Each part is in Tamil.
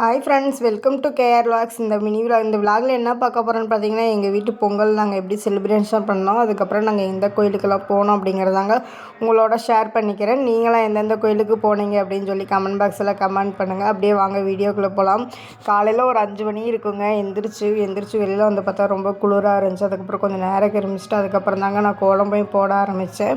Hi friends welcome to KR vlogs இந்த மினி விளாக் இந்த விளாகில் என்ன பார்க்க போகிறோன்னு பார்த்தீங்கன்னா எங்கள் வீட்டு பொங்கல் நாங்கள் எப்படி செலிப்ரேஷன் பண்ணோம் அதுக்கப்புறம் நாங்கள் எந்த கோயிலுக்கெல்லாம் போனோம் அப்படிங்கிறதாங்க உங்களோட ஷேர் பண்ணிக்கிறேன். நீங்களாம் எந்தெந்த கோயிலுக்கு போனீங்க அப்படின்னு சொல்லி கமெண்ட் பாக்ஸில் கமெண்ட் பண்ணுங்கள் அப்படியே வாங்க வீடியோக்குள்ளே போகலாம் காலையில் ஒரு அஞ்சு மணி இருக்குங்க. எந்திரிச்சு எந்திரிச்சு வெளியில் வந்து பார்த்தா ரொம்ப குளிராக இருந்துச்சு. அதுக்கப்புறம் கொஞ்சம் நேரம் கிளம்பிச்சிட்டு அதுக்கப்புறம் தாங்க நான் கோலம் போய் போட ஆரம்பித்தேன்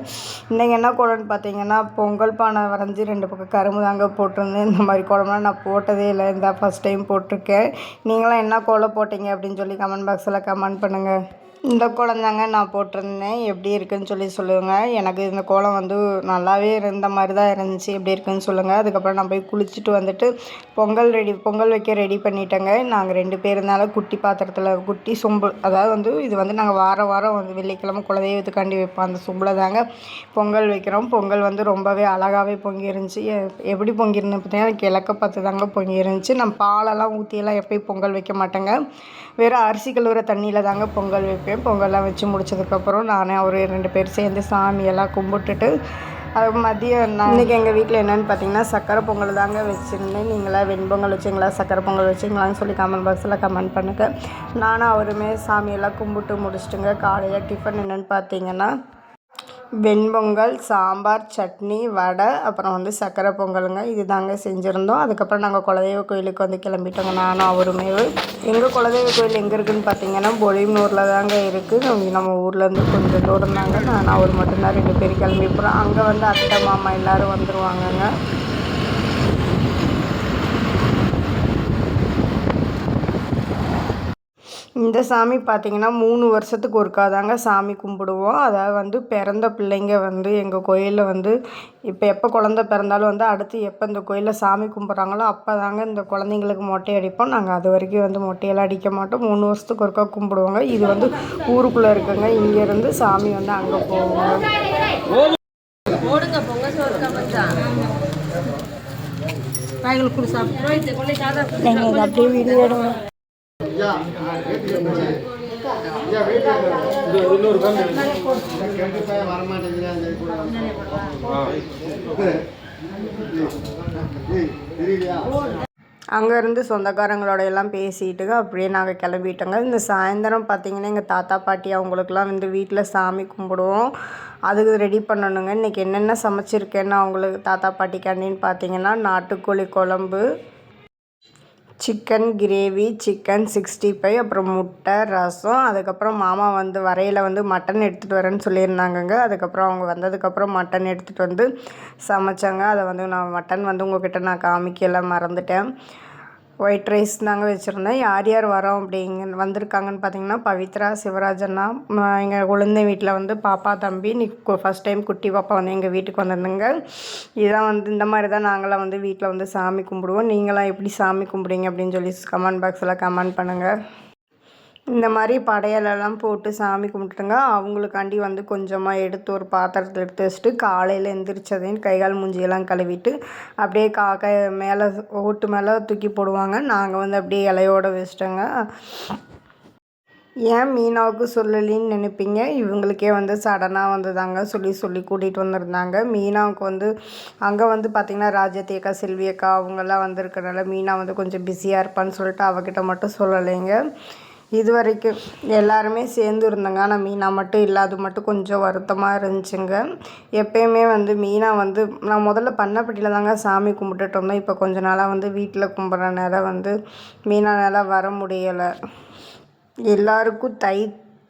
இன்றைக்கி என்ன கோலம்னு பார்த்தீங்கன்னா பொங்கல் பானை வரைஞ்சி ரெண்டு பக்கம் கரும்பு தாங்க போட்டிருந்தேன். இந்த மாதிரி கோலம்லாம் நான் போட்டதே இல்லை. இந்த ஃபஸ்ட் டைம் போட்டிருக்கேன். நீங்களாம் என்ன கோலம் போட்டீங்க அப்படின்னு சொல்லி கமெண்ட் பாக்ஸில் கமெண்ட் பண்ணுங்கள் இந்த கோலம் தாங்க நான் போட்டிருந்தேன். எப்படி இருக்குன்னு சொல்லி சொல்லுங்கள் எனக்கு இந்த கோலம் வந்து நல்லாவே இருந்த மாதிரி தான் இருந்துச்சு. எப்படி இருக்குன்னு சொல்லுங்கள் அதுக்கப்புறம் நான் போய் குளிச்சுட்டு வந்துட்டு பொங்கல் ரெடி பொங்கல் வைக்க ரெடி பண்ணிட்டேங்க. நாங்கள் ரெண்டு பேர் இருந்தாலும் குட்டி பாத்திரத்தில் குட்டி சொம்பு அதாவது வந்து இது வந்து நாங்கள் வாரம் வாரம் வந்து வெள்ளிக்கிழமை குலதெய்வத்துக்காண்டி வைப்போம். அந்த சொம்பில் தாங்க பொங்கல் வைக்கிறோம். பொங்கல் வந்து ரொம்பவே அழகாகவே பொங்கி இருந்துச்சு. எப்படி பொங்கியிருந்தேன் பார்த்தீங்கன்னா கிழக்க பார்த்து தாங்க பொங்கி இருந்துச்சு. நான் பாலெல்லாம் ஊற்றியெல்லாம் எப்போயும் பொங்கல் வைக்க மாட்டேங்க. வெறும் அரிசி கழுவுற தண்ணியில் தாங்க பொங்கல் வைப்பேன். பொங்கல்லாம் வச்சு முடிச்சதுக்கப்புறம் நானே அவர் ரெண்டு பேர் சேர்ந்து சாமியெல்லாம் கும்பிட்டுட்டு அது மதியம் நான் இன்றைக்கி எங்கள் வீட்டில் என்னென்னு பார்த்தீங்கன்னா சக்கரை பொங்கல் தாங்க வச்சுருந்தேன். நீங்களா வெண்பொங்கல் வச்சிங்களா சக்கரை பொங்கல் வச்சிங்களான்னு சொல்லி கமெண்ட் பாக்ஸில் கமெண்ட் பண்ணுங்கள் நானும் அவருமே சாமியெல்லாம் கும்பிட்டு முடிச்சிட்டுங்க காலையில் டிஃபன் என்னென்னு பார்த்தீங்கன்னா வெண்பொங்கல் சாம்பார் சட்னி வடை அப்புறம் வந்து சர்க்கரை பொங்கலுங்க. இது தாங்க செஞ்சுருந்தோம். அதுக்கப்புறம் நாங்கள் குலதெய்வ கோயிலுக்கு வந்து கிளம்பிட்டோங்க. நானும் அவருமே எங்கள் குலதெய்வ கோயில் எங்கே இருக்குதுன்னு பார்த்தீங்கன்னா பொலிமூரில் தாங்க இருக்குது நம்ம ஊர்லேருந்து கொஞ்சம் தூரம் தாங்க நான் அவர் மட்டும்தான் ரெண்டு பேர் கிளம்பி போகிறோம் அங்கே வந்து அத்தை மாமா எல்லோரும் வந்துடுவாங்கங்க இந்த சாமி பார்த்திங்கன்னா மூணு வருஷத்துக்கு ஒருக்கா தாங்க சாமி கும்பிடுவோம். அதாவது வந்து பிறந்த பிள்ளைங்க வந்து எங்கள் கோயிலில் வந்து இப்போ எப்போ குழந்த பிறந்தாலும் வந்து அடுத்து எப்போ இந்த கோயிலில் சாமி கும்பிட்றாங்களோ அப்போ தாங்க இந்த குழந்தைங்களுக்கு மொட்டை அடிப்போம். நாங்கள் அது வரைக்கும் வந்து மொட்டையெல்லாம் அடிக்க மாட்டோம். மூணு வருஷத்துக்கு ஒருக்கா கும்பிடுவோங்க. இது வந்து ஊருக்குள்ளே இருக்குங்க. இங்கேருந்து சாமி வந்து அங்கே போவோங்க. அப்படியே வீடியோ அங்கேருந்து சொந்தக்காரங்களோட எல்லாம் பேசிட்டு அப்படியே நாங்கள் கிளம்பிட்டோங்க. இந்த சாயந்தரம் பார்த்திங்கன்னா எங்கள் தாத்தா பாட்டி அவங்களுக்குலாம் வந்து வீட்டில் சாமி கும்பிடுவோம். அதுக்கு ரெடி பண்ணணுங்க. இன்றைக்கி என்னென்ன சமைச்சிருக்கேன்னு அவங்களுக்கு தாத்தா பாட்டிக்காண்டின்னு பார்த்தீங்கன்னா நாட்டுக்கோழி குழம்பு chicken gravy chicken sixty five அப்புறம் முட்டை ரசம் அதுக்கப்புறம் மாமா வந்து வரையில் வந்து மட்டன் எடுத்துகிட்டு வரேன்னு சொல்லியிருந்தாங்கங்க. அதுக்கப்புறம் அவங்க வந்ததுக்கப்புறம் மட்டன் எடுத்துகிட்டு வந்து சமைச்சாங்க. அதை வந்து நான் மட்டன் வந்து உங்கள்கிட்ட நான் காமிக்கல மறந்துட்டேன். ஒயிட் ரைஸ் தாங்க வச்சுருந்தேன். யார் யார் வரோம் அப்படிங்க வந்திருக்காங்கன்னு பார்த்தீங்கன்னா பவித்ரா சிவராஜன்னா எங்கள் குழந்தை வீட்டில் வந்து பாப்பா தம்பி நீ ஃபஸ்ட் டைம் குட்டி பாப்பா வந்து எங்கள் வீட்டுக்கு வந்திருந்தேங்க. இதுதான் வந்து இந்த மாதிரி தான் நாங்களாம் வந்து வீட்டில் வந்து சாமி கும்பிடுவோம். நீங்களாம் எப்படி சாமி கும்பிடுங்க அப்படின்னு சொல்லி கமெண்ட் பாக்ஸில் கமெண்ட் பண்ணுங்கள் இந்த மாதிரி படையலெல்லாம் போட்டு சாமி கும்பிட்டுங்க அவங்களுக்காண்டி வந்து கொஞ்சமாக எடுத்து ஒரு பாத்திரத்தில் எடுத்து வச்சுட்டு காலையில் எந்திரிச்சதையும் கைகால் மூஞ்சியெல்லாம் கழுவிட்டு அப்படியே காக்கை மேலே ஓட்டு மேலே தூக்கி போடுவாங்க. நாங்கள் வந்து அப்படியே இலையோடு வச்சிட்டோங்க. ஏன் மீனாவுக்கு சொல்லலின்னு நினைப்பீங்க? இவங்களுக்கே வந்து சடனாக வந்து தாங்க சொல்லி சொல்லி கூட்டிகிட்டு வந்திருந்தாங்க. மீனாவுக்கு வந்து அங்கே வந்து பார்த்திங்கன்னா ராஜத்தியக்கா அக்கா அவங்கெல்லாம் வந்திருக்கனால மீனா வந்து கொஞ்சம் பிஸியாக இருப்பான்னு சொல்லிட்டு அவகிட்ட மட்டும் சொல்லலைங்க. இது வரைக்கும் எல்லாருமே சேர்ந்து இருந்தாங்க. ஆனால் மீனா மட்டும் இல்லாது மட்டும் கொஞ்சம் வருத்தமாக இருந்துச்சுங்க. எப்பயுமே வந்து மீனா வந்து நான் முதல்ல பண்ணப்பட்டியில் தாங்க சாமி கும்பிட்டுட்டு இருந்தோம். இப்போ கொஞ்ச நாளாக வந்து வீட்டில் கும்பிட்றனால வந்து மீனானால் வர முடியலை. எல்லாருக்கும் தை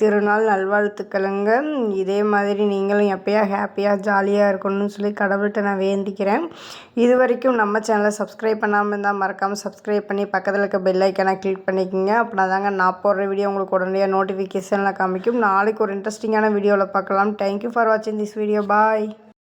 திருநாள் நல்வாழ்த்துக்களுங்க. இதே மாதிரி நீங்களும் எப்போயா ஹாப்பியாக ஜாலியாக இருக்கணும்னு சொல்லி கடவுள்கிட்ட நான் வேண்டிக்கிறேன். இது வரைக்கும் நம்ம சேனலை சப்ஸ்கிரைப் பண்ணாமல் இருந்தால் மறக்காமல் சப்ஸ்கிரைப் பண்ணி பக்கத்தில் இருக்க பெல் ஐக்கனை கிளிக் பண்ணிக்கோங்க. அப்படின்னா தாங்க நான் போடுற வீடியோ உங்களுக்கு உடனடியாக நோட்டிஃபிகேஷனில் காமிக்கும். நாளைக்கு ஒரு இன்ட்ரெஸ்டிங்கான வீடியோவில் பார்க்கலாம். தேங்க்யூ ஃபார் வாட்சிங் திஸ் வீடியோ பாய்